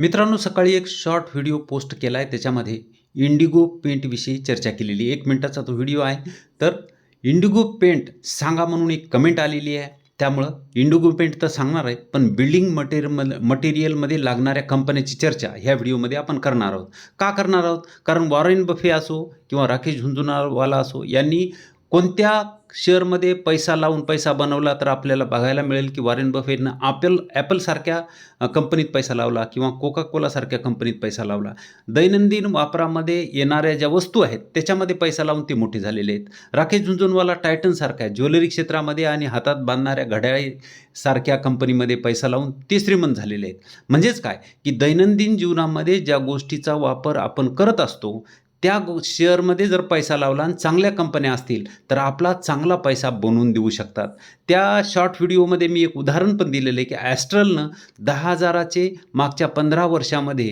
मित्रांनो सकाळी एक शॉर्ट व्हिडिओ पोस्ट केला आहे त्याच्यामध्ये इंडिगो पेंटविषयी चर्चा केलेली एक मिनटाचा तो व्हिडिओ आहे. तर इंडिगो पेंट सांगा म्हणून एक कमेंट आलेली आहे. त्यामुळं इंडिगो पेंट तर सांगणार आहे पण बिल्डिंग मटेरियल मटेरियलमध्ये लागणाऱ्या कंपन्याची चर्चा ह्या व्हिडिओमध्ये आपण करणार आहोत. का करणार आहोत? कारण वॉरेन बफे असो किंवा राकेश झुंझुनावाला असो यांनी कोणत्या शेअरमध्ये पैसा लावून पैसा बनवला तर आपल्याला बघायला मिळेल की वॉरेन बफेटनं ॲपल ॲपलसारख्या कंपनीत पैसा लावला किंवा कोका कोलासारख्या कंपनीत पैसा लावला. दैनंदिन वापरामध्ये येणाऱ्या ज्या वस्तू आहेत त्याच्यामध्ये पैसा लावून ते मोठे झालेले आहेत. राकेश झुंझुनवाला टायटनसारख्या ज्वेलरी क्षेत्रामध्ये आणि हातात बांधणाऱ्या घड्याळीसारख्या कंपनीमध्ये पैसा लावून ते श्रीमंत झालेले आहेत. म्हणजेच काय? की दैनंदिन जीवनामध्ये ज्या गोष्टीचा वापर आपण करत असतो त्या शेअरमध्ये जर पैसा लावला आणि चांगल्या कंपन्या असतील तर आपला चांगला पैसा बनवून देऊ शकतात. त्या शॉर्ट व्हिडिओमध्ये मी एक उदाहरण पण दिलेलं आहे की ॲस्ट्रलनं दहा हजाराचे मागच्या पंधरा वर्षामध्ये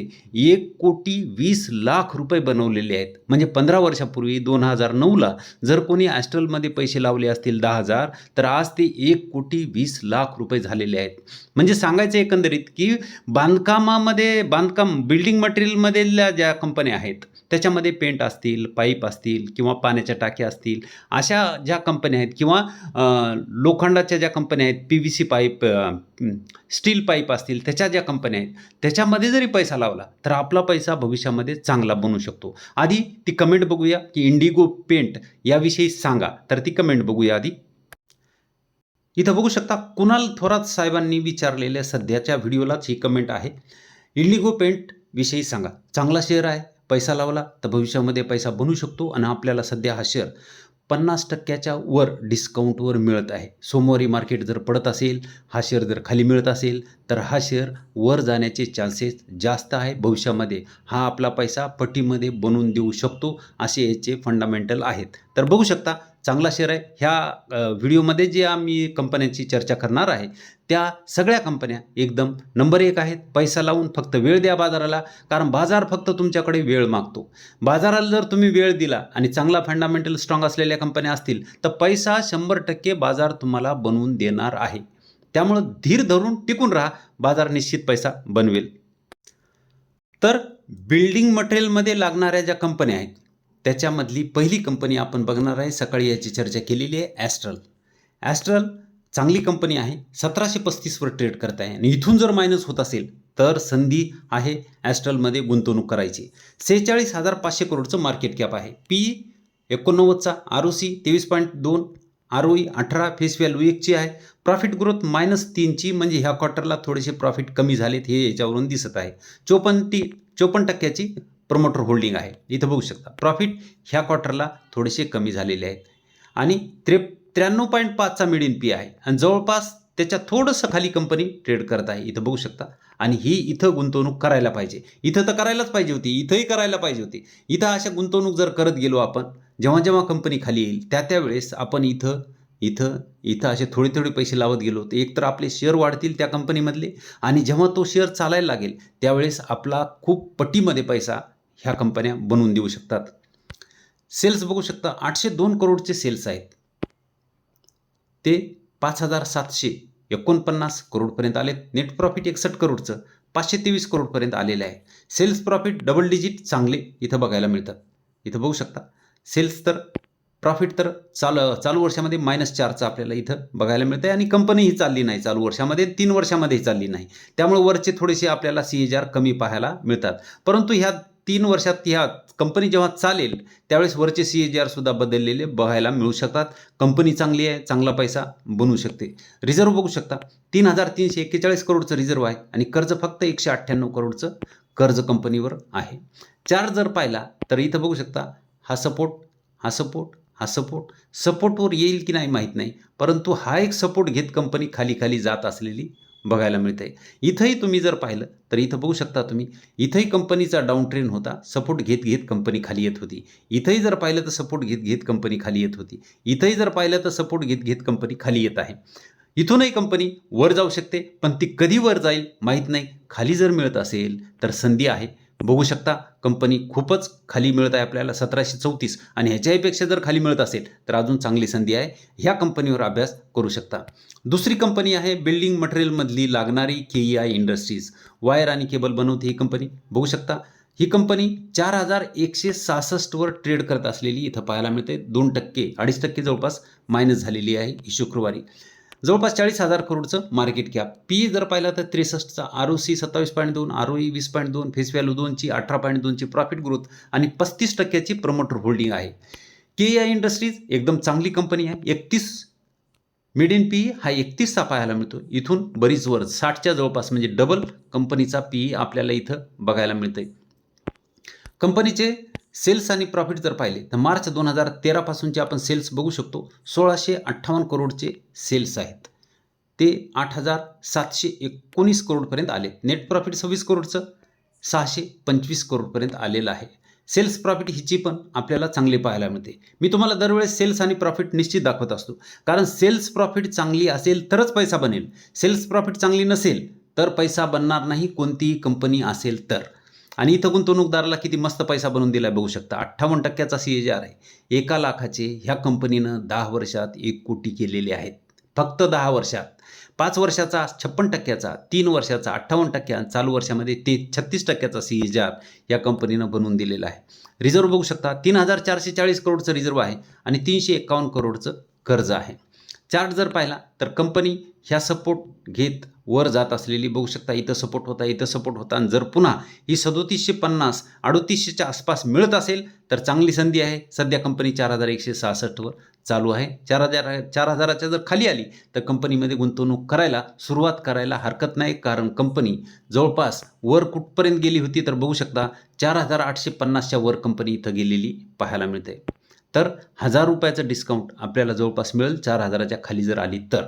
एक कोटी वीस लाख रुपये बनवलेले आहेत. म्हणजे पंधरा वर्षापूर्वी दोन हजार नऊला जर कोणी ॲस्ट्रलमध्ये पैसे लावले असतील दहा हजार तर आज ते एक कोटी वीस लाख रुपये झालेले आहेत. म्हणजे सांगायचं एकंदरीत की बांधकामामध्ये बांधकाम बिल्डिंग मटेरियलमधल्या ज्या कंपन्या आहेत त्याच्यामध्ये पेंट असतील पाईप असतील किंवा पाण्याच्या टाक्या असतील अशा ज्या कंपन्या आहेत किंवा लोखंडाच्या ज्या कंपन्या आहेत P V C pipe steel pipe असतील त्याच्या ज्या कंपन्या आहेत त्याच्यामध्ये जरी पैसा लावला तर आपला पैसा भविष्यामध्ये चांगला बनू शकतो. आधी ती कमेंट बघूया की इंडिगो पेंट याविषयी सांगा तर ती कमेंट बघूया आधी. इथं बघू शकता कुणाल थोरात साहेबांनी विचारलेल्या सध्याच्या व्हिडिओलाच ही कमेंट आहे. इंडिगो पेंट विषयी सांगा. चांगला शेअर आहे. पैसा लावला तर भविष्यामध्ये पैसा बनू शकतो आणि आपल्याला सध्या हा शेअर पन्नास टक्क्याच्या वर डिस्काउंटवर मिळत आहे. सोमवारी मार्केट जर पडत असेल हा शेअर जर खाली मिळत असेल तर हा शेअर वर जाण्याचे चान्सेस जास्त आहे. भविष्यामध्ये हा आपला पैसा पटीमध्ये बनवून देऊ शकतो असे याचे फंडामेंटल आहेत. तर बघू शकता चांगला शेअर आहे. ह्या व्हिडिओमध्ये जे आम्ही कंपन्यांची चर्चा करणार आहे त्या सगळ्या कंपन्या एकदम नंबर एक आहेत. पैसा लावून फक्त वेळ द्या बाजाराला कारण बाजार फक्त तुमच्याकडे वेळ मागतो. बाजाराला जर तुम्ही वेळ दिला आणि चांगला फंडामेंटल स्ट्रॉंग असलेल्या कंपन्या असतील तर पैसा शंभर टक्के बाजार तुम्हाला बनवून देणार आहे. त्यामुळं धीर धरून टिकून राहा बाजार निश्चित पैसा बनवेल. तर बिल्डिंग मटेरियलमध्ये लागणाऱ्या ज्या कंपन्या आहेत त्याच्यामधली पहिली कंपनी आपण बघणार आहे. सकाळी याची चर्चा केलेली आहे. ॲस्ट्रल ॲस्ट्रल चांगली कंपनी आहे. सतराशे पस्तीसवर ट्रेड करत आहे. आणि इथून जर मायनस होत असेल तर संधी आहे ॲस्ट्रलमध्ये गुंतवणूक करायची. सेहेचाळीस हजार पाचशे करोडचं मार्केट कॅप आहे. पी एकोणनव्वदचा आर ओ सी तेवीस पॉईंट दोन आर ओ ई अठरा फेस व्हॅल्यू एकची आहे. प्रॉफिट ग्रोथ मायनस तीनची म्हणजे ह्या क्वार्टरला थोडेसे प्रॉफिट कमी झालेत हे याच्यावरून दिसत आहे. चोपन्न ती चोपन्न टक्क्याची प्रमोटर होल्डिंग आहे. इथं बघू शकता. प्रॉफिट ह्या क्वार्टरला थोडेसे कमी झालेले आहेत. आणि त्रे त्र्याण्णव पॉईंट पाचचा मिडियन पी आहे. आणि जवळपास त्याच्या थोडंसं खाली कंपनी ट्रेड करत आहे. इथं बघू शकता. आणि ही इथं गुंतवणूक करायला पाहिजे. इथं तर करायलाच पाहिजे होती. इथंही करायला पाहिजे होती. इथं अशा गुंतवणूक जर करत गेलो आपण जेव्हा जेव्हा कंपनी खाली येईल त्या त्यावेळेस आपण इथं इथं इथं असे थोडे थोडे पैसे लावत गेलो तर एकतर आपले शेअर वाढतील त्या कंपनीमधले आणि जेव्हा तो शेअर चालायला लागेल त्यावेळेस आपला खूप पटीमध्ये पैसा ह्या कंपन्या बनवून देऊ शकतात. सेल्स बघू शकता आठशे दोन करोडचे सेल्स आहेत. ते पाच हजार सातशे एकोणपन्नास करोडपर्यंत आले नेट प्रॉफिट एकसष्ट करोडचं पाचशे तेवीस करोडपर्यंत आलेलं आहे. सेल्स प्रॉफिट डबल डिजिट चांगले इथं बघायला मिळतात. इथं बघू शकता सेल्स तर प्रॉफिट तर चालू चालू वर्षामध्ये मायनस चारचं आपल्याला इथं बघायला मिळतं आहे आणि कंपनीही चालली नाही चालू वर्षामध्ये तीन वर्षामध्येही चालली नाही. त्यामुळे वरचे थोडेसे आपल्याला सी एच आर कमी पाहायला मिळतात. परंतु ह्या तीन वर्षात ह्या कंपनी जेव्हा चालेल त्यावेळेस वरचे सी एच आरसुद्धा बदललेले बघायला मिळू शकतात. कंपनी चांगली आहे चांगला पैसा बनवू शकते. रिझर्व बघू शकता. तीन हजार तीनशे एक्केचाळीस करोडचं रिझर्व आहे आणि कर्ज फक्त एकशे अठ्ठ्याण्णव करोडचं कर्ज कंपनीवर आहे. चार जर पाहिला तर इथं बघू शकता हा सपोर्ट हा सपोर्ट हा सपोर्ट. सपोर्टवर येईल की नाही माहीत नाही परंतु हा एक सपोर्ट घेत कंपनी खाली खाली जात असलेली बघायला मिळते इथंही तुम्ही जर पाहिलं तर इथं बघू शकता तुम्ही इथंही कंपनीचा डाऊन ट्रेन होता. सपोर्ट घेत घेत कंपनी खाली येत होती. इथंही जर पाहिलं तर सपोर्ट घेत घेत कंपनी खाली येत होती. इथंही जर पाहिलं तर सपोर्ट घेत घेत कंपनी खाली येत आहे. इथूनही कंपनी वर जाऊ शकते पण ती कधी वर जाईल माहीत नाही. खाली जर मिळत असेल तर संधी आहे. बघू शकता कंपनी खूपच खाली मिळत आहे आपल्याला सतराशे चौतीस आणि ह्याच्याहीपेक्षा जर खाली मिळत असेल तर अजून चांगली संधी आहे. ह्या कंपनीवर अभ्यास करू शकता. दुसरी कंपनी आहे बिल्डिंग मटेरियलमधली लागणारी K E I industries. Wire आणि केबल बनवते ही कंपनी. बघू शकता ही कंपनी चार हजार एकशे सहासष्टवर ट्रेड करत असलेली इथं पाहायला मिळते दोन टक्के अडीच टक्के जवळपास मायनस झालेली आहे ही शुक्रवारी. जवळपास चाळीस हजार करोडचं मार्केट कॅप पी जर पाहिलं तर त्रेसष्टचा आर ओ सी सत्तावीस पॉईंट दोन आर ओ ई वीस पॉईंट दोन फेस व्हॅल्यू दोनची अठरा पॉईंट दोनची प्रॉफिट ग्रोथ आणि पस्तीस टक्क्याची प्रमोटर होल्डिंग आहे. के आय इंडस्ट्रीज एकदम चांगली कंपनी आहे. एकतीस मिडियन पी हा एकतीसचा पाहायला मिळतो. इथून बरीच वर साठच्या जवळपास म्हणजे डबल कंपनीचा पी आपल्याला इथं बघायला मिळतं कंपनीचे सेल्स आणि प्रॉफिट जर पाहिले तर मार्च दोन हजार तेरापासूनचे आपण सेल्स बघू शकतो. सोळाशे अठ्ठावन्न करोडचे सेल्स आहेत. ते आठ हजार सातशे एकोणीस करोडपर्यंत आले. नेट प्रॉफिट सव्वीस करोडचं सहाशे पंचवीस करोडपर्यंत आलेलं आहे. सेल्स प्रॉफिट हिची पण आपल्याला चांगली पाहायला मिळते. मी तुम्हाला दरवेळेस सेल्स आणि प्रॉफिट निश्चित दाखवत असतो. कारण सेल्स प्रॉफिट चांगली असेल तरच पैसा बनेल. सेल्स प्रॉफिट चांगली नसेल तर पैसा बनणार नाही कोणतीही कंपनी असेल तर. आणि इथं गुंतवणूकदाराला किती मस्त पैसा बनवून दिला बघू शकता. अठ्ठावन्न टक्क्याचा सी एज आर आहे. एका लाखाचे ह्या कंपनीनं दहा वर्षात एक कोटी केलेले आहेत. फक्त दहा वर्षात. पाच वर्षाचा छप्पन टक्क्याचा तीन वर्षाचा अठ्ठावन्न टक्क्या चालू वर्षामध्ये ते छत्तीस टक्क्याचा सी ए जी आर या कंपनीनं बनवून दिलेला आहे. रिझर्व्ह बघू शकता तीन हजार चारशे चाळीस करोडचं रिझर्व्ह आहे आणि तीनशे एकावन्न करोडचं कर्ज आहे. चार्ट जर पाहिला तर कंपनी ह्या सपोर्ट घेत वर जात असलेली बघू शकता इथं सपोर्ट होता इथं सपोर्ट होता. आणि जर पुन्हा ही सदोतीसशे पन्नास अडोतीसशेच्या आसपास मिळत असेल तर चांगली संधी आहे. सध्या कंपनी चार हजार एकशे सहासष्टवर चालू आहे. चार हजार चार हजाराच्या जर खाली आली तर कंपनीमध्ये गुंतवणूक करायला सुरुवात करायला हरकत नाही. कारण कंपनी जवळपास वर कुठपर्यंत गेली होती तर बघू शकता चार हजार आठशे पन्नासच्या वर कंपनी इथं गेलेली पाहायला मिळते. तर हजार रुपयाचं डिस्काउंट आपल्याला जवळपास मिळेल. चार हजाराच्या खाली जर आली तर.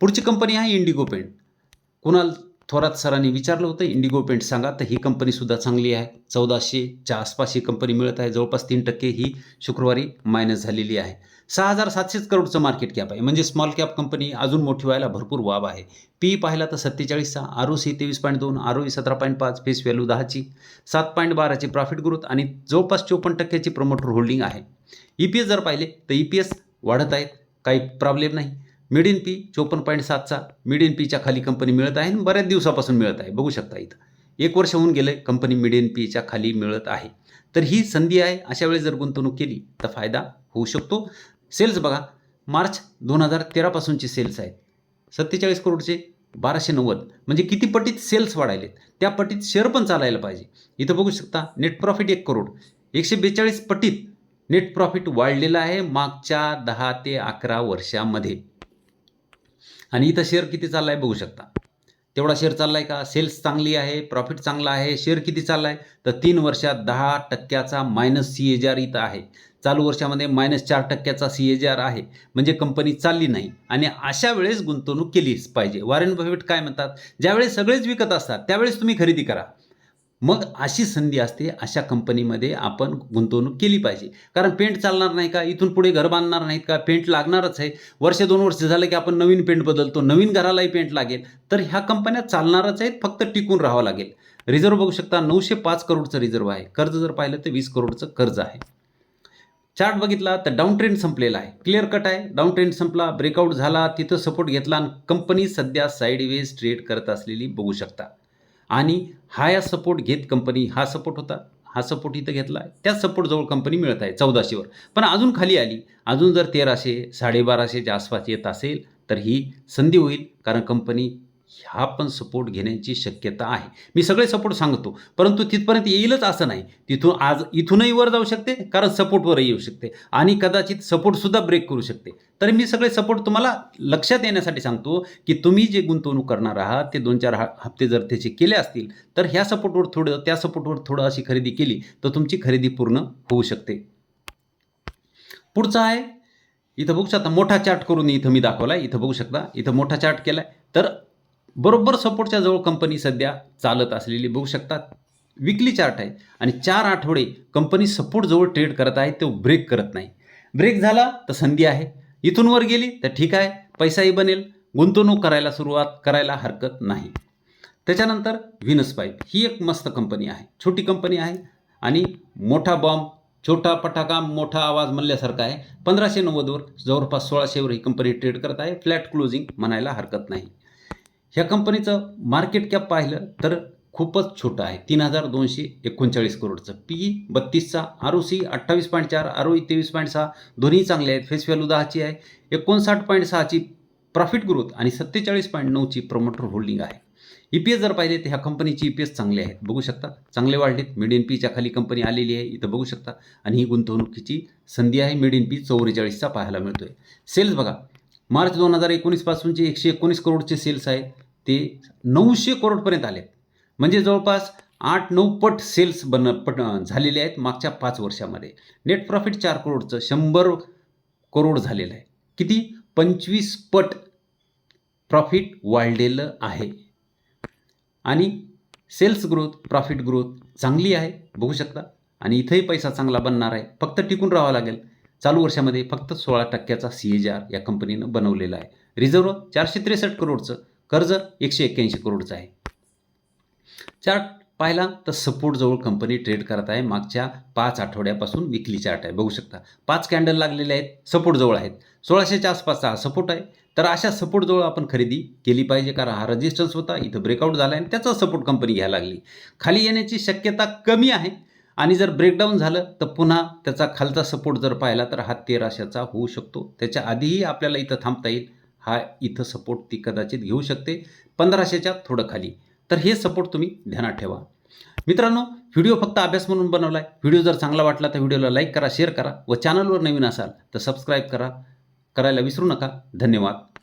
पुढची कंपनी आहे इंडिगो पेंट कुणाल थोरात सरांनी विचारलं होतं इंडिगो पेंट सांगा तर ही कंपनीसुद्धा चांगली आहे. चौदाशेच्या आसपास ही कंपनी मिळत आहे. जवळपास तीन टक्के ही शुक्रवारी मायनस झालेली आहे. सहा हजार सातशेच करोडचं मार्केट कॅप आहे. म्हणजे स्मॉल कॅप कंपनी अजून मोठी व्हायला भरपूर वाव आहे. पी पाहिला तर सत्तेचाळीसचा आर ओ सी तेवीस पॉईंट दोन आर ओ ई सतरा पॉईंट पाच फेस व्हॅल्यू दहाची सात पॉईंट बाराची प्रॉफिट ग्रोथ आणि जवळपास चोपन्न टक्क्याची प्रमोटर होल्डिंग आहे. ई पी एस जर पाहिले तर ई पी एस वाढत आहेत काही प्रॉब्लेम नाही. मिड इन पी चोपन्न पॉईंट सातचा मिड इन पीच्या खाली कंपनी मिळत आहे आणि बऱ्याच दिवसापासून मिळत आहे. बघू शकता इथं. एक वर्ष होऊन गेलं कंपनी मिड इन पीच्या खाली मिळत आहे. तर ही संधी आहे. अशा वेळेस जर गुंतवणूक केली तर फायदा होऊ शकतो. सेल्स बघा. मार्च दोन हजार तेरापासूनचे सेल्स आहेत. सत्तेचाळीस करोडचे बाराशे नव्वद. म्हणजे किती पटीत सेल्स वाढायलेत? त्या पटीत शेअर पण चालायला पाहिजे. इथं बघू शकता नेट प्रॉफिट एक करोड. एकशे बेचाळीस पटीत नेट प्रॉफिट वाढलेलं आहे मागच्या दहा ते अकरा वर्षामध्ये. आणि इथं शेअर किती चालला आहे बघू शकता. तेवढा शेअर चालला आहे का? सेल्स चांगली आहे प्रॉफिट चांगला आहे शेअर किती चालला आहे तर तीन वर्षात दहा टक्क्याचा minus C A G R इथं आहे. चालू वर्षामध्ये मायनस चार टक्क्याचा सी ए जी आर आहे. म्हणजे कंपनी चालली नाही. आणि अशा वेळेस गुंतवणूक केलीच पाहिजे. वॉरेन बफेट काय म्हणतात? ज्यावेळेस सगळेच विकत असतात त्यावेळेस तुम्ही खरेदी करा. मग अशी संधी असते अशा कंपनीमध्ये आपण गुंतवणूक केली पाहिजे. कारण पेंट चालणार नाही का? इथून पुढे घर बांधणार नाहीत का? पेंट लागणारच आहे. वर्ष दोन वर्ष झालं की आपण नवीन पेंट बदलतो नवीन घरालाही पेंट लागेल. तर ह्या कंपन्या चालणारच आहेत फक्त टिकून राहावं लागेल. रिझर्व्ह बघू शकता नऊशे पाच करोडचं रिझर्व्ह आहे. कर्ज जर पाहिलं तर वीस करोडचं कर्ज आहे. चार्ट बघितला तर डाऊन ट्रेंड संपलेला आहे. क्लिअर कट आहे. डाऊन ट्रेंड संपला ब्रेकआउट झाला तिथं सपोर्ट घेतला आणि कंपनी सध्या साईडवेज ट्रेड करत असलेली बघू शकता. आणि हा या सपोर्ट घेत कंपनी हा सपोर्ट होता हा सपोर्ट इथं घेतला आहे त्याच सपोर्टजवळ कंपनी मिळत आहे चौदाशेवर पण अजून खाली आली अजून जर तेराशे साडेबाराशेच्या आसपास येत असेल तर ही संधी होईल कारण कंपनी ह्या पण सपोर्ट घेण्याची शक्यता आहे. मी सगळे सपोर्ट सांगतो परंतु तिथपर्यंत येईलच असं नाही. तिथून आज इथूनही वर जाऊ शकते कारण सपोर्टवरही येऊ शकते. आणि कदाचित सपोर्टसुद्धा ब्रेक करू शकते. तर मी सगळे सपोर्ट तुम्हाला लक्षात येण्यासाठी सांगतो की तुम्ही जे गुंतवणूक करणार आहात ते दोन चार हप्ते जर त्याचे केले असतील तर ह्या सपोर्टवर थोडं त्या सपोर्टवर थोडं अशी खरेदी केली तर तुमची खरेदी पूर्ण होऊ शकते. पुढचा आहे इथं बघू शकता मोठा चार्ट करून इथं मी दाखवला इथं बघू शकता इथं मोठा चार्ट केला तर बरोबर सपोर्टच्या जवळ कंपनी सध्या चालत असलेली बघू शकतात. विकली चार्ट आहे आणि चार आठवडे कंपनी सपोर्ट जवळ ट्रेड करत आहे तो ब्रेक करत नाही. ब्रेक झाला तर संधी आहे. इथून वर गेली तर ठीक आहे पैसाही बनेल. गुंतवणूक करायला सुरुवात करायला हरकत नाही. त्याच्यानंतर व्हिनस पाईप ही एक मस्त कंपनी आहे. छोटी कंपनी आहे आणि मोठा बॉम्ब छोटा पटाका मोठा आवाज म्हणल्यासारखा आहे. पंधराशे नव्वदवर जवळपास सोळाशेवर ही कंपनी ट्रेड करत आहे. फ्लॅट क्लोजिंग म्हणायला हरकत नाही. ह्या कंपनीचं मार्केट कॅप पाहिलं तर खूपच छोटं आहे. तीन हजार दोनशे एकोणचाळीस करोडचं पी बत्तीसचा आर ओ सी अठ्ठावीस पॉईंट चार आर ओ ई तेवीस पॉईंट सहा दोन्ही चांगले आहेत. फेस व्हॅल्यू दहाची आहे. एकोणसाठ पॉईंट सहाची प्रॉफिट ग्रोथ आणि सत्तेचाळीस पॉईंट नऊची प्रमोटर होल्डिंग आहे. ई पी एस जर पाहिले तर ह्या कंपनीची ई पी एस चांगले आहेत बघू शकता. चांगले वाढलेत. मिड इन पीच्या खाली कंपनी आलेली आहे. इथं बघू शकता. आणि ही गुंतवणुकीची संधी आहे. मिड इन पी चौवेचाळीसचा पाहायला मिळतोय. सेल्स बघा. मार्च दोन हजार एकोणीसपासूनचे एकशे एकोणीस करोडचे सेल्स आहेत ते नऊशे करोडपर्यंत आले म्हणजे जवळपास आठ नऊ पट सेल्स बन पट झालेले आहेत मागच्या पाच वर्षामध्ये. नेट प्रॉफिट चार करोडचं शंभर करोड झालेलं आहे. किती? पंचवीस पट प्रॉफिट वाढलेलं आहे. आणि सेल्स ग्रोथ प्रॉफिट ग्रोथ चांगली आहे बघू शकता. आणि इथंही पैसा चांगला बनणार आहे. फक्त टिकून राहावं लागेल. चालू वर्षामध्ये फक्त सोळा टक्क्याचा सी एच आर या कंपनीनं बनवलेला आहे. रिझर्व चारशे त्रेसष्ट करोडचं. कर्ज एकशे एक्क्याऐंशी करोडचं आहे. चार्ट पाहिला तर सपोर्ट जवळ कंपनी ट्रेड करत आहे. मागच्या पाच आठवड्यापासून विकली चार्ट आहे. बघू शकता. पाच कॅन्डल लागलेले आहेत. सपोर्ट जवळ आहेत. सोळाशेच्या आसपासचा हा सपोर्ट आहे. तर अशा सपोर्टजवळ आपण खरेदी केली पाहिजे. कारण हा रजिस्टन्स होता. इथं ब्रेकआउट झाला आणि त्याचा सपोर्ट कंपनी घ्यायला लागली. खाली येण्याची शक्यता कमी आहे. आणि जर ब्रेकडाऊन झालं तर पुन्हा त्याचा खालचा सपोर्ट जर पाहिला तर हा तेराशेचा होऊ शकतो. त्याच्या आधीही आपल्याला इथं थांबता येईल. हा इथं सपोर्ट ती कदाचित घेऊ शकते. पंधराशेच्या थोडं खाली. तर हे सपोर्ट तुम्ही ध्यानात ठेवा. मित्रांनो व्हिडिओ फक्त अभ्यास म्हणून बनवला आहे व्हिडिओ जर चांगला वाटला तर व्हिडिओला लाईक करा शेअर करा व चॅनलवर नवीन असाल तर सबस्क्राईब करा. करायला विसरू नका. धन्यवाद.